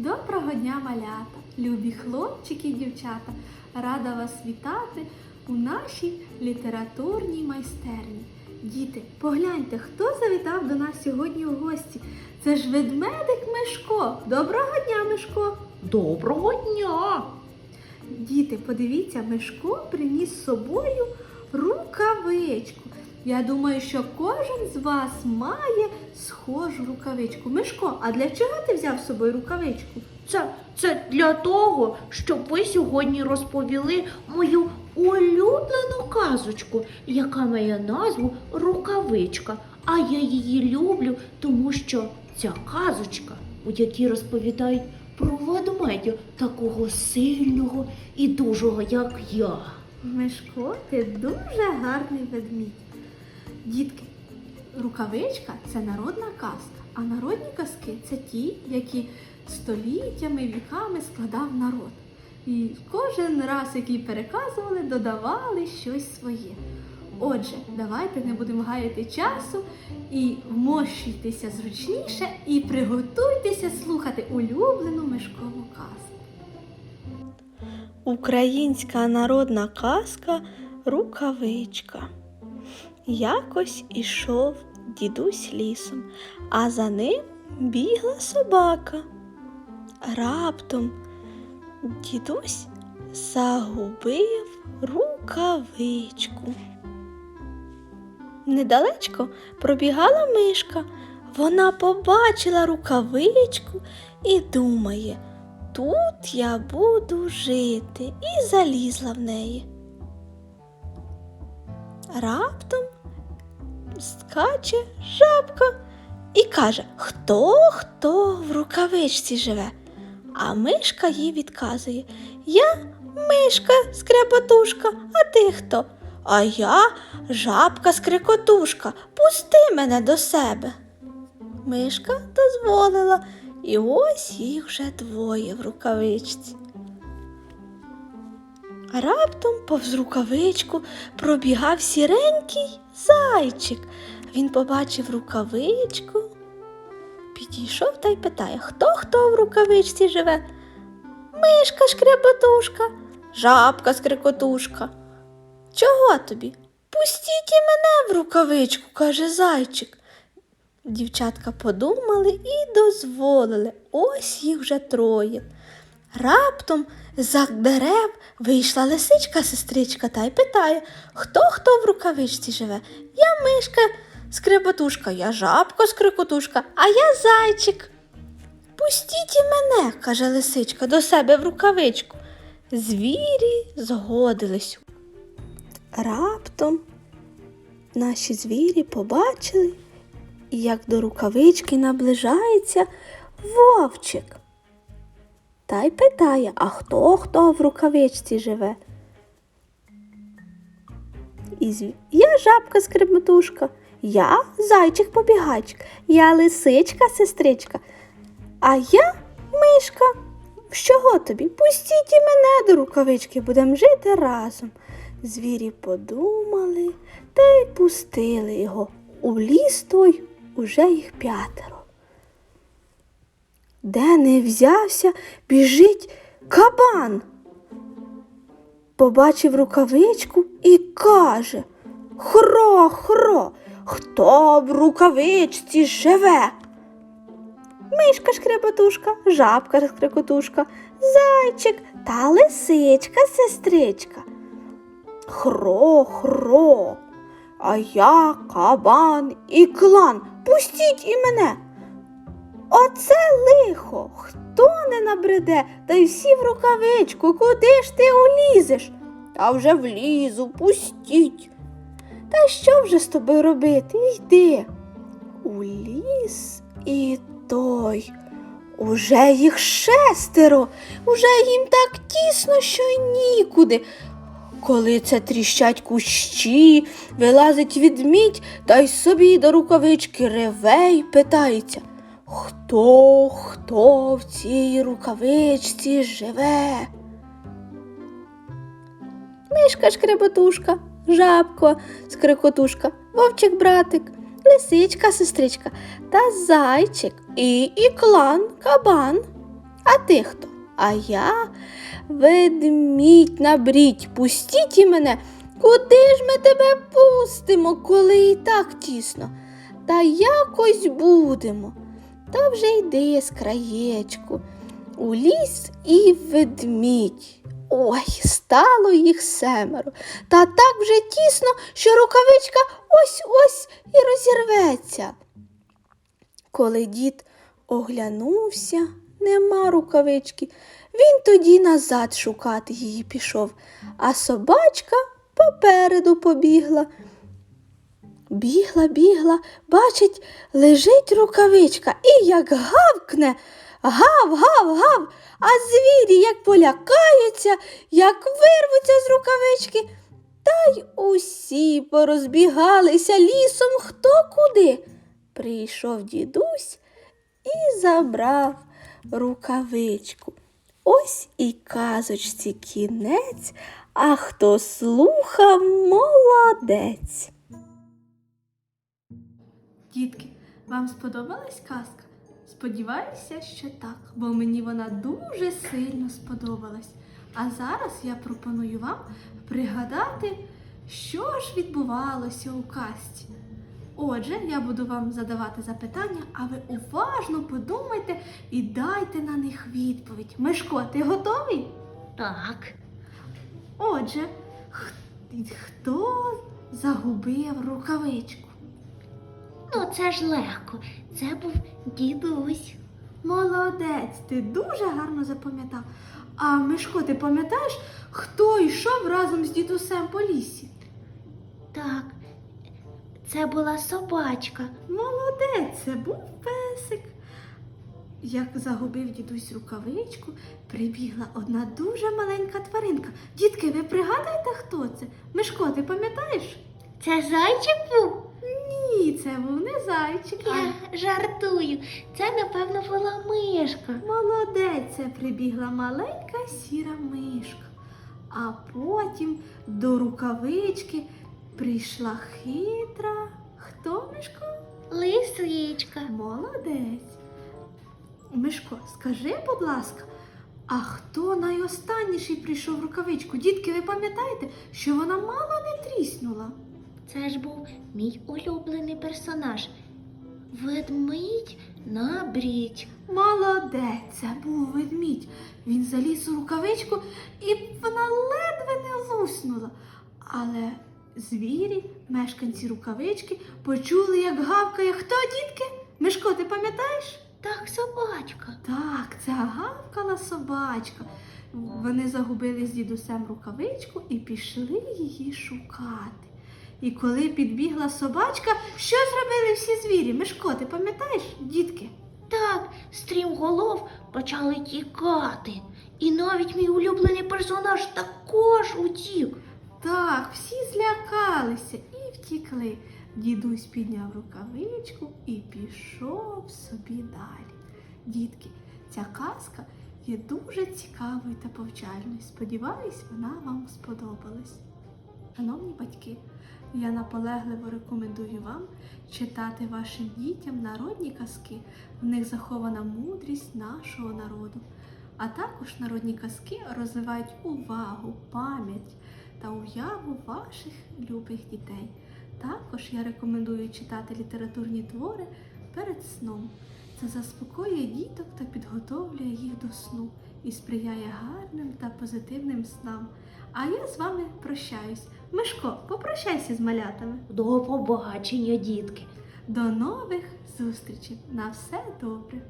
Доброго дня, малята, любі хлопчики і дівчата. Рада вас вітати у нашій літературній майстерні. Діти, погляньте, хто завітав до нас сьогодні у гості. Це ж ведмедик Мишко. Доброго дня, Мишко! Доброго дня! Діти, подивіться, Мишко приніс з собою рукавичку. Я думаю, що кожен з вас має схожу рукавичку. Мишко, а для чого ти взяв з собою рукавичку? Це, це для того, щоб ви сьогодні розповіли мою улюблену казочку, яка має назву Рукавичка. А я її люблю, тому що ця казочка, у якій розповідають про ведмедя такого сильного і дужого, як я. Мишко, ти дуже гарний ведмідь. Дітки, рукавичка це народна казка, а народні казки це ті, які століттями, віками складав народ. І кожен раз, який переказували, додавали щось своє. Отже, давайте не будемо гаяти часу і вмощуйтеся зручніше і приготуйтеся слухати улюблену мишкову казку. Українська народна казка Рукавичка. Якось ішов дідусь лісом, а за ним бігла собака. Раптом дідусь загубив рукавичку. Недалечко пробігала мишка. Вона побачила рукавичку і думає, тут я буду жити, і залізла в неї. Раптом скаче жабка і каже, хто хто в рукавичці живе. А мишка їй відказує Я мишка скрепотушка, а ти хто? А я жабка скрикотушка, пусти мене до себе. Мишка дозволила, і ось їх вже двоє в рукавичці. Раптом повз рукавичку пробігав сіренький зайчик. Він побачив рукавичку, підійшов та й питає, хто хто в рукавичці живе? Мишка шкребатушка, жабка скрикотушка. Чого тобі? Пустіть і мене в рукавичку, каже зайчик. Дівчатка подумали і дозволили. Ось їх вже троє. Раптом за дерев вийшла лисичка сестричка та й питає, хто хто в рукавичці живе? Я мишка скрипотушка, я жабка скрикотушка, а я зайчик. Пустіть і мене, каже лисичка, до себе в рукавичку. Звірі згодились. Раптом наші звірі побачили, як до рукавички наближається вовчик. Та й питає, а хто хто в рукавичці живе? І зві... Я жабка скреботушка, я зайчик побігайчик, я лисичка сестричка, а я мишка. Чого тобі? Пустіть і мене до рукавички, будемо жити разом. Звірі подумали та й пустили його. У ліс той уже їх п'ятеро. Де не взявся, біжить кабан. Побачив рукавичку і каже Хро, хро, хто в рукавичці живе? Мишка шкрепотушка, жабка шкрекотушка, зайчик та лисичка сестричка. Хро, хро, а я кабан і клан. Пустіть і мене. Оце лихо, хто не набреде, та й всі в рукавичку, куди ж ти улізеш? Та вже влізу, пустіть. Та що вже з тобою робити? Йди. У ліс і той. Уже їх шестеро, уже їм так тісно, що й нікуди. Коли це тріщать кущі, вилазить відмідь та й собі до рукавички реве й питається. Хто, хто в цій рукавичці живе? Мишка шкреботушка, жабко скрикотушка, вовчик братик, лисичка сестричка та зайчик і іклан кабан. А ти хто? А я ведмідь набрідь, пустіть і мене. Куди ж ми тебе пустимо, коли і так тісно? Та якось будемо. Та вже йди з краєчку. У ліс і ведмідь. Ой, стало їх семеро. Та так вже тісно, що рукавичка ось ось і розірветься. Коли дід оглянувся, нема рукавички, він тоді назад шукати її пішов, а собачка попереду побігла. Бігла, бігла, бачить, лежить рукавичка і як гавкне, гав, гав, гав, а звірі як полякаються, як вирвуться з рукавички, та й усі порозбігалися лісом хто куди. Прийшов дідусь і забрав рукавичку. Ось і казочці кінець, а хто слухав, молодець. Дітки, вам сподобалась казка? Сподіваюся, що так, бо мені вона дуже сильно сподобалась. А зараз я пропоную вам пригадати, що ж відбувалося у казці. Отже, я буду вам задавати запитання, а ви уважно подумайте і дайте на них відповідь. Мишко, ти готовий? Так. Отже, хто загубив рукавичку? Ну, це ж легко. Це був дідусь. Молодець, ти дуже гарно запам'ятав. А Мишко, ти пам'ятаєш, хто йшов разом з дідусем по лісі? Так. Це була собачка. Молодець, це був песик. Як загубив дідусь рукавичку, прибігла одна дуже маленька тваринка. Дітки, ви пригадуєте, хто це? Мишко, ти пам'ятаєш? Це зайчик був? Ні, це був не зайчик. Я жартую. Це, напевно, була мишка. Молодець, це прибігла маленька сіра мишка. А потім до рукавички прийшла хитра. Хто Мишко? Лисичка. Молодець. Мишко, скажи, будь ласка, а хто найостанніший прийшов в рукавичку? Дітки, ви пам'ятаєте, що вона мало не тріснула? Це ж був мій улюблений персонаж. Ведмідь на брідь. Молодець, це був ведмідь. Він заліз у рукавичку і вона ледве не луснула. Але звірі, мешканці рукавички, почули, як гавкає хто, дітки? Мишко, ти пам'ятаєш? Так, собачка. Так, це гавкала собачка. Вони загубили з дідусем рукавичку і пішли її шукати. І коли підбігла собачка, що зробили всі звірі? Мишко, ти пам'ятаєш, дітки? Так, стрімголов почали тікати. І навіть мій улюблений персонаж також утік. Так, всі злякалися і втікли. Дідусь підняв рукавичку і пішов собі далі. Дітки, ця казка є дуже цікавою та повчальною. Сподіваюсь, вона вам сподобалась. Шановні батьки, я наполегливо рекомендую вам читати вашим дітям народні казки. В них захована мудрість нашого народу. А також народні казки розвивають увагу, пам'ять та уяву ваших любих дітей. Також я рекомендую читати літературні твори перед сном. Це заспокоює діток та підготовлює їх до сну і сприяє гарним та позитивним снам. А я з вами прощаюсь. Мишко, попрощайся з малятами. До побачення, дітки. До нових зустрічей. На все добре.